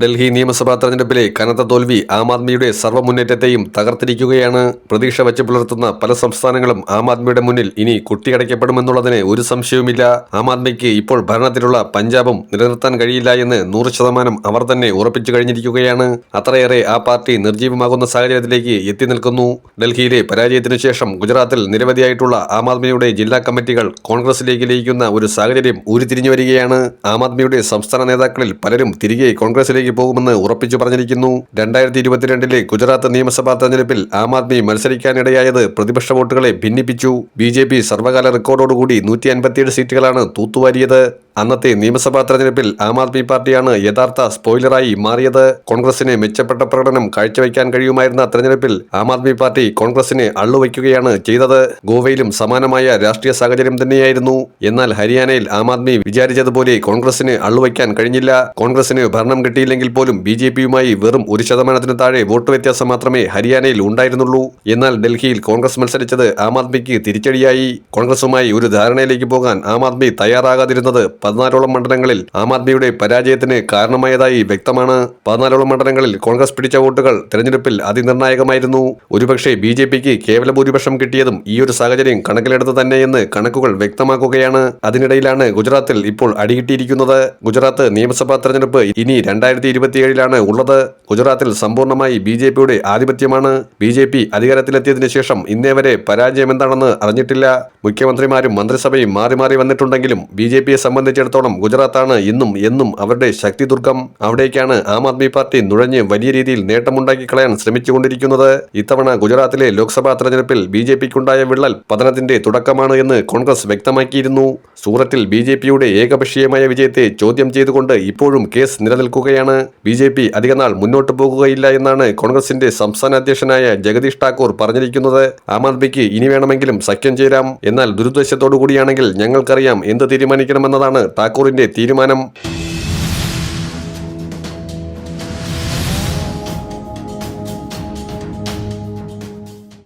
ഡൽഹി നിയമസഭാ തെരഞ്ഞെടുപ്പിലെ കനത്ത തോൽവി ആം ആദ്മിയുടെ സർവമുന്നേറ്റത്തെയും തകർത്തിരിക്കുകയാണ്. പ്രതീക്ഷ വച്ച് പുലർത്തുന്ന പല സംസ്ഥാനങ്ങളും ആം ആദ്മിയുടെ മുന്നിൽ ഇനി കുട്ടിയടയ്ക്കപ്പെടുമെന്നുള്ളതിന് ഒരു സംശയവുമില്ല. ആം ആദ്മിക്ക് ഇപ്പോൾ ഭരണത്തിലുള്ള പഞ്ചാബും നിലനിർത്താൻ കഴിയില്ല എന്ന് നൂറ് ശതമാനം അവർ തന്നെ ഉറപ്പിച്ചു കഴിഞ്ഞിരിക്കുകയാണ്. അത്രയേറെ ആ പാർട്ടി നിർജീവമാകുന്ന സാഹചര്യത്തിലേക്ക് എത്തി നിൽക്കുന്നു. ഡൽഹിയിലെ പരാജയത്തിനു ശേഷം ഗുജറാത്തിൽ നിരവധിയായിട്ടുള്ള ആം ആദ്മിയുടെ ജില്ലാ കമ്മിറ്റികൾ കോൺഗ്രസിലേക്ക് ലയിക്കുന്ന ഒരു സാഹചര്യം ഉരുത്തിരിഞ്ഞു വരികയാണ്. ആം ആദ്മിയുടെ സംസ്ഥാന നേതാക്കളിൽ പലരും തിരികെ കോൺഗ്രസിലേക്ക് പോകുമെന്ന് ഉറപ്പിച്ചു പറഞ്ഞിരിക്കുന്നു. രണ്ടായിരത്തി ഇരുപത്തിരണ്ടിലെ ഗുജറാത്ത് നിയമസഭാ തെരഞ്ഞെടുപ്പിൽ ആം ആദ്മി മത്സരിക്കാനിടയായത് പ്രതിപക്ഷ വോട്ടുകളെ ഭിന്നിപ്പിച്ചു. ബി ജെ പി സർവകാല റെക്കോർഡോടുകൂടി നൂറ്റി അൻപത്തിയേഴ് സീറ്റുകളാണ് തൂത്തുവാരിയത്. അന്നത്തെ നിയമസഭാ തെരഞ്ഞെടുപ്പിൽ ആം ആദ്മി പാർട്ടിയാണ് യഥാർത്ഥ സ്പോയിലറായി മാറിയത്. കോൺഗ്രസിന് മെച്ചപ്പെട്ട പ്രകടനം കാഴ്ചവെക്കാൻ കഴിയുമായിരുന്ന തെരഞ്ഞെടുപ്പിൽ ആം ആദ്മി പാർട്ടി കോൺഗ്രസിനെ അള്ളുവയ്ക്കുകയാണ് ചെയ്തത്. ഗോവയിലും സമാനമായ രാഷ്ട്രീയ സാഹചര്യം തന്നെയായിരുന്നു. എന്നാൽ ഹരിയാനയിൽ ആം ആദ്മി വിചാരിച്ചതുപോലെ കോൺഗ്രസിന് അള്ളുവയ്ക്കാൻ കഴിഞ്ഞില്ല. കോൺഗ്രസിന് ഭരണം കിട്ടിയില്ലെങ്കിൽ പോലും ബി ജെ പിയുമായി വെറും ഒരു ശതമാനത്തിന് താഴെ വോട്ട് വ്യത്യാസം മാത്രമേ ഹരിയാനയിൽ ഉണ്ടായിരുന്നുള്ളൂ. എന്നാൽ ഡൽഹിയിൽ കോൺഗ്രസ് മത്സരിച്ചത് ആം ആദ്മിക്ക് തിരിച്ചടിയായി. കോൺഗ്രസുമായി ഒരു ധാരണയിലേക്ക് പോകാൻ ആം ആദ്മി തയ്യാറാകാതിരുന്നത് പതിനാലോളം മണ്ഡലങ്ങളിൽ ആം ആദ്മിയുടെ പരാജയത്തിന് കാരണമായതായി വ്യക്തമാണ്. പതിനാലോളം മണ്ഡലങ്ങളിൽ കോൺഗ്രസ് പിടിച്ച വോട്ടുകൾ തെരഞ്ഞെടുപ്പിൽ അതിനിർണായകമായിരുന്നു. ഒരുപക്ഷെ ബി ജെ പിക്ക് കേവല ഭൂരിപക്ഷം കിട്ടിയതും ഈ ഒരു സാഹചര്യം കണക്കിലെടുത്ത് തന്നെയെന്ന് കണക്കുകൾ വ്യക്തമാക്കുകയാണ്. അതിനിടയിലാണ് ഗുജറാത്തിൽ ഇപ്പോൾ അടികിട്ടിയിരിക്കുന്നത്. ഗുജറാത്ത് നിയമസഭാ തെരഞ്ഞെടുപ്പ് ഇനി രണ്ടായിരത്തി ഇരുപത്തിയേഴിലാണ് ഉള്ളത്. ഗുജറാത്തിൽ സമ്പൂർണമായി ബി ജെ പിയുടെ ആധിപത്യമാണ്. ബി ജെ പി അധികാരത്തിലെത്തിയതിനു ശേഷം ഇന്നേ വരെ പരാജയം എന്താണെന്ന് അറിഞ്ഞിട്ടില്ല. മുഖ്യമന്ത്രിമാരും മന്ത്രിസഭയും മാറി മാറി വന്നിട്ടുണ്ടെങ്കിലും ബി ജെ പിയെ സംബന്ധിച്ചിടത്തോളം ഗുജറാത്താണ് ഇന്നും എന്നും അവരുടെ ശക്തി ദുർഗം. അവിടേക്കാണ് ആം ആദ്മി പാർട്ടി നുഴഞ്ഞ് വലിയ രീതിയിൽ നേട്ടമുണ്ടാക്കി കളയാൻ ശ്രമിച്ചുകൊണ്ടിരിക്കുന്നത്. ഇത്തവണ ഗുജറാത്തിലെ ലോക്സഭാ തെരഞ്ഞെടുപ്പിൽ ബി ജെ പിക്കുണ്ടായ വിള്ളൽ പതനത്തിന്റെ തുടക്കമാണ് എന്ന് കോൺഗ്രസ് വ്യക്തമാക്കിയിരുന്നു. സൂറത്തിൽ ബി ജെ പിയുടെ ഏകപക്ഷീയമായ വിജയത്തെ ചോദ്യം ചെയ്തുകൊണ്ട് ഇപ്പോഴും കേസ് നിലനിൽക്കുകയാണ്. ബി ജെ പി അധികനാൾ മുന്നോട്ട് പോകുകയില്ല എന്നാണ് കോൺഗ്രസിന്റെ സംസ്ഥാന അധ്യക്ഷനായ ജഗദീഷ് ഠാക്കൂർ പറഞ്ഞിരിക്കുന്നത്. ആം ആദ്മിക്ക് ഇനി വേണമെങ്കിലും സഖ്യം ചേരാം. എന്നാൽ ദുരുദ്ദേശത്തോടു കൂടിയാണെങ്കിൽ ഞങ്ങൾക്കറിയാം എന്ത് തീരുമാനിക്കണമെന്നതാണ് ഠാക്കൂറിന്റെ തീരുമാനം.